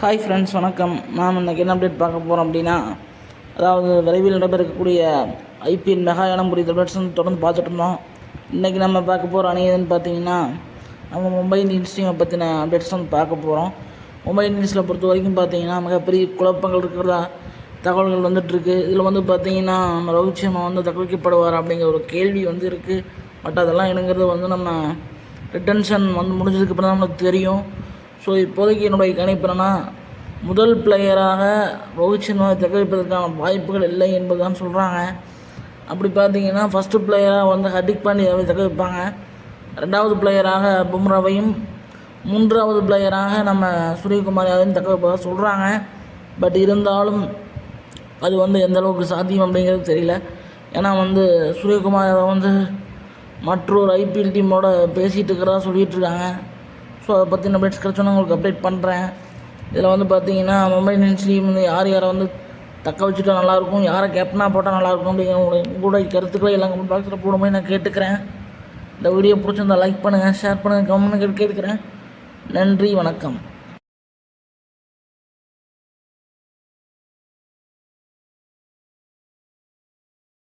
Hi friends வணக்கம். நாம் இன்றைக்கி என்ன அப்டேட் பார்க்க போகிறோம் அப்படின்னா அதாவது விரைவில் நடைபெறக்கூடிய ஐபிஎல் மெகா இடம் புரியுது தொடர்ந்து பார்த்துட்டு இருந்தோம். இன்றைக்கி நம்ம பார்க்க போகிற அணி எதுன்னு பார்த்தீங்கன்னா நம்ம மும்பை இந்தியன்ஸ் டீமை பற்றின அப்டேட்ஸ் வந்து பார்க்க போகிறோம் மும்பை இந்தியன்ஸில் பொறுத்த வரைக்கும் பார்த்தீங்கன்னா மிகப்பெரிய குழப்பங்கள் இருக்கிறதா தகவல்கள் வந்துட்டுருக்கு இதில் வந்து பார்த்தீங்கன்னா நம்ம ரோஹித் சர்மா வந்து தக்கவைக்கப்படுவார் அப்படிங்கிற ஒரு கேள்வி வந்து இருக்குது பட் அதெல்லாம் என்னங்கிறது வந்து நம்ம ரிட்டன்ஷன் வந்து முடிஞ்சதுக்கு அப்புறம் தான் நம்மளுக்கு தெரியும். ஸோ இப்போதைக்கு என்னுடைய கணிப்பு என்னன்னா முதல் பிளேயராக ரோஹித் சர்மாவை தக்க வைப்பதற்கான வாய்ப்புகள் இல்லை என்பது தான் சொல்கிறாங்க அப்படி பார்த்தீங்கன்னா ஃபஸ்ட்டு பிளேயராக வந்து ஹர்திக் பாண்டியாவை தக்க வைப்பாங்க ரெண்டாவது பிளேயராக பும்ராவையும் மூன்றாவது பிளேயராக நம்ம சூரியகுமார் யாதவையும் தக்க வைப்பதாக சொல்கிறாங்க பட் இருந்தாலும் அது வந்து எந்த அளவுக்கு சாத்தியம் அப்படிங்கிறது தெரியல. ஏன்னா வந்து சூரியகுமார் யாதவ் வந்து மற்றொரு ஐபிஎல் டீமோட பேசிகிட்டு இருக்கிறதா சொல்லிகிட்டு இருக்காங்க. ஸோ அதை பற்றின அப்டேட்ஸ் கிடச்சோன்னா உங்களுக்கு அப்டேட் பண்ணுறேன் இதில் வந்து பார்த்தீங்கன்னா மும்பை இந்தியன்ஸ் டீம் வந்து யார் யாரை வந்து தக்க வச்சுட்டா நல்லாயிருக்கும் யாரை கேப்டனாக போட்டால் நல்லாயிருக்கும் அப்படிங்கிற உங்களுடைய உங்களுடைய கருத்துக்களை எல்லாம் கமெண்ட் பாக்ஸில் போடும்போது நான் கேட்டுக்கிறேன். இந்த வீடியோ பிடிச்சிருந்தா லைக் பண்ணுங்கள் ஷேர் பண்ணுங்கள் கமெண்ட் கேட்டுக்கிறேன். நன்றி வணக்கம்.